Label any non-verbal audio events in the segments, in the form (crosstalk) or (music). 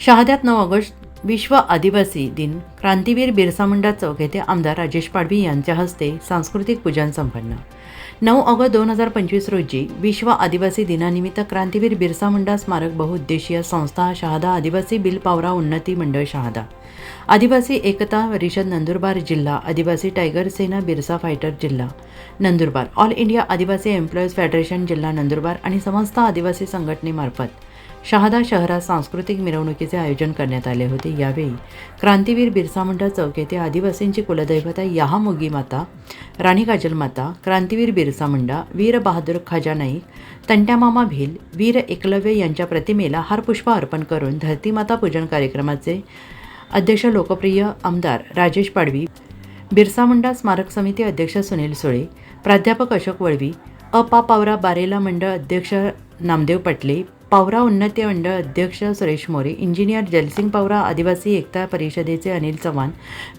शहाद्यात नऊ ऑगस्ट विश्व आदिवासी दिन क्रांतीवीर बिरसा मुंडा चौक येथे आमदार राजेश पाडवी यांच्या हस्ते सांस्कृतिक पूजन संपन्न. नऊ ऑगस्ट दोन हजार पंचवीस रोजी विश्व आदिवासी दिनानिमित्त क्रांतीवीर बिरसा मुंडा स्मारक बहुउद्देशीय संस्था शहादा आदिवासी बिल पावरा उन्नती मंडळ शहादा. आदिवासी एकता परिषद नंदुरबार जिल्हा आदिवासी टायगर सेना बिरसा फायटर जिल्हा Nandurbar. All India Adivasi employees federation जिल्हा नंदुरबार आणि समस्त आदिवासी संघटनेमार्फत. शहादा शहरात सांस्कृतिक मिरवणुकीचे आयोजन करण्यात आले होते. यावेळी क्रांतीवीर बिरसा मुंडा चौक येथे आदिवासींची कुलदैवता याहामोगी माता राणी काजल माता क्रांतीवीर बिरसा मुंडा वीर बहादूर खाजा नाईक तंट्यामामा भिल वीर एकलव्य यांच्या प्रतिमेला हारपुष्प अर्पण करून धरतीमाता पूजन कार्यक्रमाचे अध्यक्ष लोकप्रिय आमदार राजेश पाडवी बिरसा मुंडा स्मारक समिती अध्यक्ष सुनील सुळे प्राध्यापक अशोक वळवी अपा पावरा बारेला मंडळ अध्यक्ष नामदेव पटले पावरा उन्नती मंडळ अध्यक्ष सुरेश मोरे इंजिनियर जलसिंग पावरा आदिवासी एकता परिषदेचे अनिल चव्हाण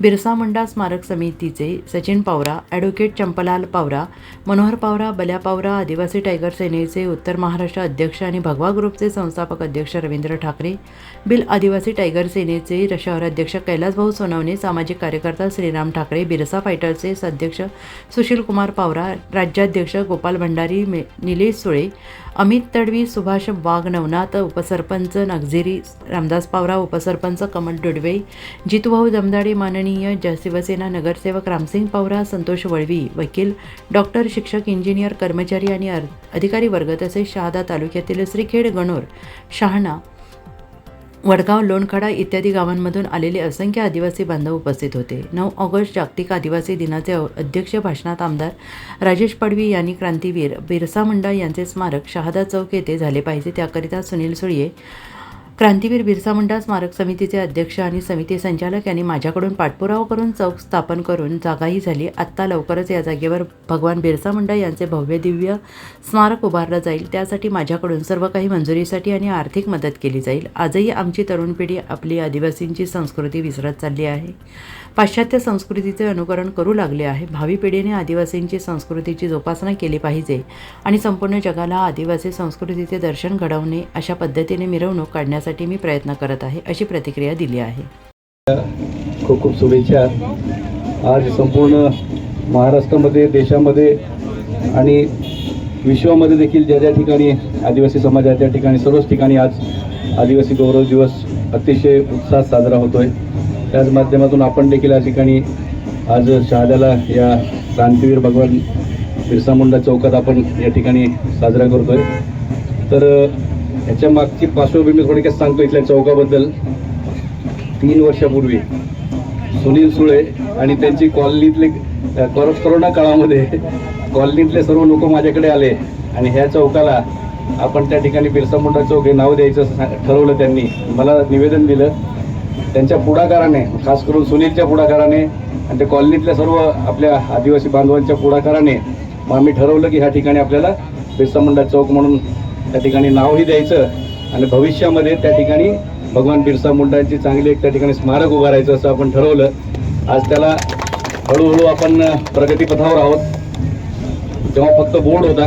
बिरसा मुंडा स्मारक समितीचे सचिन पावरा ॲडव्होकेट चंपलाल पावरा मनोहर पावरा बल्या पावरा आदिवासी टायगर सेनेचे उत्तर महाराष्ट्र अध्यक्ष आणि भगवा ग्रुपचे संस्थापक अध्यक्ष रवींद्र ठाकरे बिल आदिवासी टायगर सेनेचे र- शहराध्यक्ष कैलासभाऊ सोनवणे सामाजिक कार्यकर्ता श्रीराम ठाकरे बिरसा फायटरचे अध्यक्ष सुशील कुमार पावरा राज्याध्यक्ष गोपाल भंडारी मे निलेश सुळे अमित तडवी सुभाष वाघ नवनाथ उपसरपंच नागझिरी रामदास पावरा उपसरपंच कमल डुडवे जितूभाऊ दमदाडे माननीय ज शिवसेना नगरसेवक रामसिंग पावरा संतोष वळवी वकील डॉक्टर शिक्षक इंजिनियर कर्मचारी आणि अधिकारी वर्ग तसेच शहादा तालुक्यातील श्रीखेड गणोर शहाणा वडगाव लोणखडा इत्यादी गावांमधून आलेले असंख्य आदिवासी बांधव उपस्थित होते. नऊ ऑगस्ट जागतिक आदिवासी दिनाचे अध्यक्ष भाषणात आमदार राजेश पडवी यांनी क्रांतीवीर बिरसा मुंडा यांचे स्मारक शहादा चौक येथे झाले पाहिजे त्याकरिता सुनील सुळये क्रांतीवीर बिरसा मुंडा स्मारक समितीचे अध्यक्ष आणि समिती संचालक यांनी माझ्याकडून पाठपुरावा करून चौक स्थापन करून जागाही झाली. आत्ता लवकरच या जागेवर भगवान बिरसा मुंडा यांचे भव्य दिव्य स्मारक उभारलं जाईल. त्यासाठी माझ्याकडून सर्व काही मंजुरीसाठी आणि आर्थिक मदत केली जाईल. आजही आमची तरुण पिढी आपली आदिवासींची संस्कृती विसरत चालली आहे. पाश्चात्य संस्कृतीचे अनुकरण करू लागले आहे. भावी पिढीने आदिवासींची संस्कृतीची जोपासना केली पाहिजे आणि संपूर्ण जगाला आदिवासी संस्कृतीचे दर्शन घडवणे अशा पद्धतीने मिरवणूक काढण्यासाठी मी प्रयत्न करत आहे अशी प्रतिक्रिया दिली आहे. खूप खूप शुभेच्छा. आज संपूर्ण महाराष्ट्रामध्ये देशामध्ये आणि विश्वामध्ये देखील ज्या ज्या ठिकाणी आदिवासी समाजाच्या त्या ठिकाणी सर्वच ठिकाणी आज आदिवासी गौरव दिवस अतिशय उत्साहात साजरा होतोय. त्याच माध्यमातून आपण देखील या ठिकाणी आज शहाद्याला या क्रांतीवीर भगवान बिरसा मुंडा चौकात आपण या ठिकाणी साजरा करतोय. तर ह्याच्या मागची पार्श्वभूमी थोडक्यात सांगतो इथल्या चौकाबद्दल. तीन वर्षापूर्वी सुनील सुळे आणि त्यांची कॉलनीतले कोरोना काळामध्ये कॉलनीतले सर्व लोक माझ्याकडे आले आणि ह्या चौकाला आपण त्या ठिकाणी बिरसा मुंडा चौक हे नाव द्यायचं ठरवलं त्यांनी. मला निवेदन दिलं त्यांच्या पुढाकाराने खास करून सुनीलच्या पुढाकाराने आणि त्या कॉलनीतल्या सर्व आपल्या आदिवासी बांधवांच्या पुढाकाराने मग आम्ही ठरवलं की ह्या ठिकाणी आपल्याला बिरसा मुंडा चौक म्हणून त्या ठिकाणी नावही द्यायचं आणि भविष्यामध्ये त्या ठिकाणी भगवान बिरसा मुंडांची चांगली एक त्या ठिकाणी स्मारक उभारायचं असं आपण ठरवलं. आज त्याला हळूहळू आपण प्रगतीपथावर आहोत. तेव्हा फक्त बोर्ड होता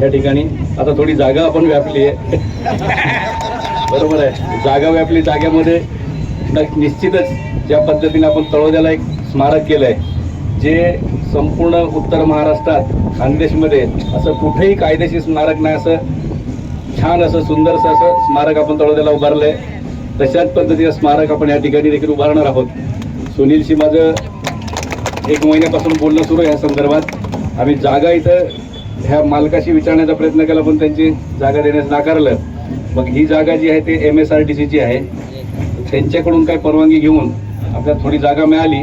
त्या ठिकाणी. आता थोडी जागा आपण व्यापली आहे. (laughs) बरोबर आहे. जागा व्यापली जागेमध्ये निश्चितच ज्या पद्धतीने आपण तळोद्याला एक स्मारक केलं आहे जे संपूर्ण उत्तर महाराष्ट्रात खानदेशमध्ये असं कुठेही कायदेशीर स्मारक नाही असं छान असं सुंदरसं असं स्मारक आपण तळोद्याला उभारलं आहे तशाच पद्धतीचं स्मारक आपण या ठिकाणी देखील उभारणार आहोत. सुनीलशी माझं एक महिन्यापासून बोलणं सुरू आहे या संदर्भात. आम्ही जागा इथं ह्या मालकाशी विचारण्याचा प्रयत्न केला पण त्यांची जागा देण्यास नाकारलं. मग ही जागा जी आहे ते एम एस आर टी सीची आहे. त्यांच्याकडून काय परवानगी घेऊन आपल्याला थोडी जागा मिळाली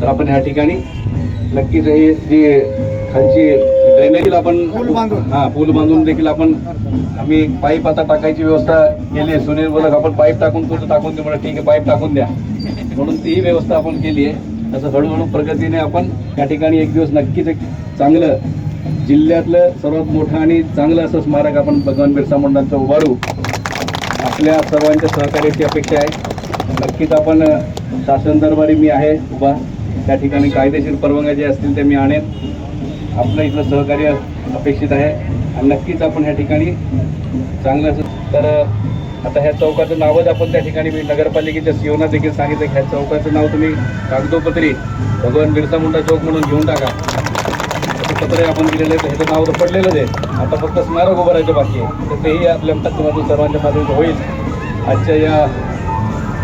तर आपण ह्या ठिकाणी नक्कीच हे जी खालची ड्रेनेज आपण हा पूल बांधून देखील आपण आम्ही पाईप आता टाकायची व्यवस्था केली आहे. सुनील बोलत आपण पाईप टाकून तुझं टाकून दे. म्हणा ठीक आहे पाईप टाकून द्या. म्हणून ती व्यवस्था आपण केली आहे. तसं हळूहळू प्रगतीने आपण या ठिकाणी एक दिवस नक्कीच एक चांगलं जिल्ह्यातलं सर्वात मोठं आणि चांगलं असं स्मारक आपण भगवान बिरसा मुंडांचं उभारू. आपल्या सर्वांच्या सहकार्याची अपेक्षा आहे. नक्कीच आपण शासन दरबारी मी आहे उभा. त्या ठिकाणी कायदेशीर परवानग्या जे असतील ते मी आणेन. आपलं इथलं सहकार्य अपेक्षित आहे. आणि नक्कीच आपण ह्या ठिकाणी चांगलं तर आता ह्या चौकाचं नावच आपण त्या ठिकाणी मी नगरपालिकेच्या सीओना देखील सांगितलं. की ह्या चौकाचं नाव तुम्ही कागदोपत्री भगवान बिरसा मुंडा चौक म्हणून घेऊन टाका. असं पत्र आपण दिलेलं आहे तर ह्याचं नाव तर पडलेलंच आहे. आता फक्त स्मारक उभं राहायचं बाकी आहे. तर तेही आपल्या माध्यमातून सर्वांच्या माध्यमातून होईल. आजच्या या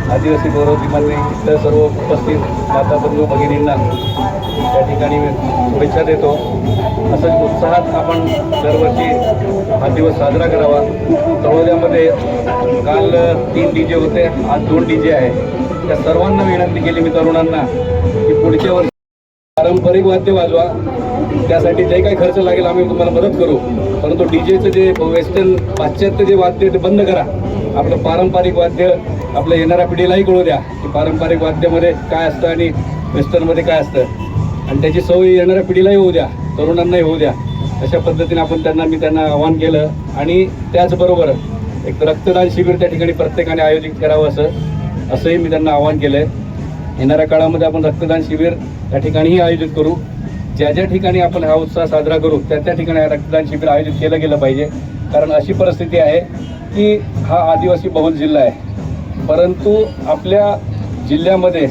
आदिवासी गौरव दिनानिमित्त सर्व उपस्थित माता बंधू भगिनींना त्या ठिकाणी शुभेच्छा देतो. असंच उत्साहात आपण दरवर्षी हा दिवस साजरा करावा. तळोद्यामध्ये काल तीन डी जे होते आज दोन डी जे आहे. त्या सर्वांना विनंती केली मी तरुणांना की पुढच्या वर्षी पारंपरिक वाद्य वाजवा. त्यासाठी जे काही खर्च लागेल आम्ही तुम्हाला मदत करू. परंतु डी जेचं जे वेस्टर्न पाश्चात्य जे वाद्य ते बंद करा. आपलं पारंपरिक वाद्य आपल्या येणाऱ्या पिढीलाही कळू द्या की पारंपरिक वाद्यामध्ये काय असतं आणि वेस्टर्नमध्ये काय असतं. आणि त्याची सवय येणाऱ्या पिढीलाही होऊ द्या तरुणांनाही होऊ द्या. अशा पद्धतीने आपण त्यांना मी त्यांना आवाहन केलं. आणि त्याचबरोबर एक रक्तदान शिबिर त्या ठिकाणी प्रत्येकाने आयोजित करावं असं असंही मी त्यांना आवाहन केलं आहे येणाऱ्या काळामध्ये आपण रक्तदान शिबिर त्या ठिकाणीही आयोजित करू. ज्या ज्या ठिकाणी आपण हा उत्साह साजरा करू त्या त्या ठिकाणी रक्तदान शिबिर आयोजित केलं गेलं पाहिजे. कारण अशी परिस्थिती आहे की हा आदिवासी बहुल जिल्हा आहे. परंतु आपल्या जिल्ह्यामध्ये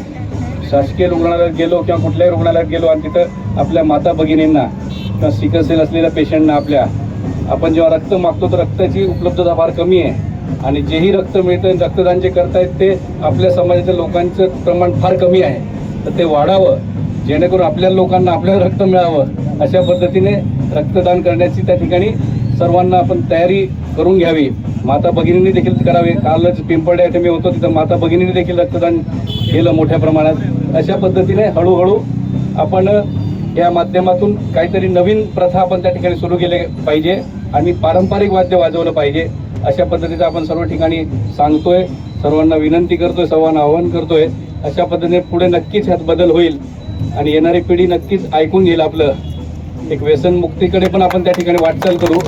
शासकीय रुग्णालयात गेलो किंवा कुठल्याही रुग्णालयात गेलो आणि तिथं आपल्या माता भगिनींना किंवा सिकसेल असलेल्या पेशंटना आपल्या आपण जेव्हा रक्त मागतो तर रक्ताची उपलब्धता फार कमी आहे. आणि जेही रक्त मिळतं रक्तदान जे करतायत ते आपल्या समाजाच्या लोकांचं प्रमाण फार कमी आहे. तर ते वाढावं. जेणेकरून आपल्या लोकांना आपल्याला रक्त मिळावं अशा पद्धतीने रक्तदान करण्याची त्या ठिकाणी सर्वांना आपण तयारी करून घ्यावी. माता भगिनींनी देखील करावे. कालच पिंपळ्या इथे मी होतो तिथं माता भगिनींनी देखील रक्तदान केलं मोठ्या प्रमाणात. अशा पद्धतीने हळूहळू आपण या माध्यमातून काहीतरी नवीन प्रथा आपण त्या ठिकाणी सुरू केले पाहिजे आणि पारंपरिक वाद्य वाजवलं पाहिजे. अशा पद्धतीचं आपण सर्व ठिकाणी सांगतोय. सर्वांना विनंती करतोय सर्वांना आवाहन करतोय. अशा पद्धतीने पुढे नक्कीच ह्यात बदल होईल आणि येणारी पिढी नक्कीच ऐकून घेईल आपलं. एक व्यसनमुक्तीकडे पण आपण त्या ठिकाणी वाटचाल करू.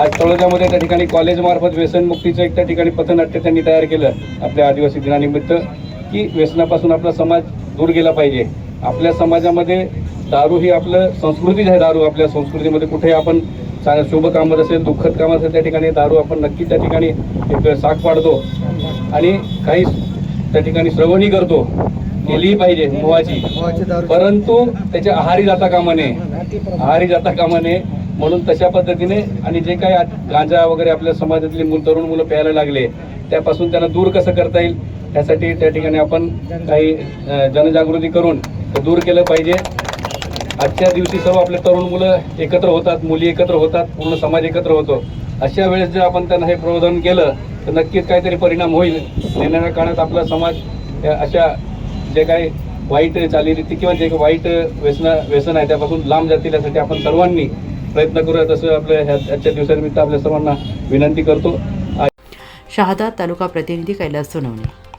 आज तळोजामध्ये त्या ठिकाणी कॉलेजमार्फत व्यसनमुक्तीचं एक त्या ठिकाणी पथनाट्य त्यांनी तयार केलं आपल्या आदिवासी दिनानिमित्त की व्यसनापासून आपला समाज दूर गेला पाहिजे. आपल्या समाजामध्ये दारू ही आपलं संस्कृतीच आहे दारू आपल्या संस्कृतीमध्ये कुठे आपण शुभ कामात असेल दुःखद कामात असेल त्या ठिकाणी दारू आपण नक्की त्या ठिकाणी एक साक पाडतो. आणि काही त्या ठिकाणी श्रवणी करतो. केलीही पाहिजे मोहाची. परंतु त्याच्या आहारी जाता कामा नये. आहारी जाता कामा नये. म्हणून तशा पद्धतीने आणि जे काही गांजा वगैरे आपल्या समाजातली मुल तरुण मुलं प्यायला लागले त्यापासून त्यांना दूर कसं करता येईल त्यासाठी त्या ठिकाणी आपण काही जनजागृती करून दूर केलं पाहिजे. आजच्या दिवशी सर्व आपले तरुण मुलं एकत्र होतात मुली एकत्र होतात पूर्ण समाज एकत्र होतो. अशा वेळेस जर आपण त्यांना हे प्रबोधन केलं तर नक्कीच काहीतरी परिणाम होईल. येणाऱ्या काळात आपला समाज या अशा जे काही वाईट चालीरीती किंवा जे काही वाईट व्यसन व्यसन आहे त्यापासून लांब जातील यासाठी आपण सर्वांनी प्रयत्न करूयात असं आपल्या ह्या आजच्या दिवसानिमित्त आपल्या सर्वांना विनंती करतो. शहादा तालुका प्रतिनिधी कैलास सोनवणे.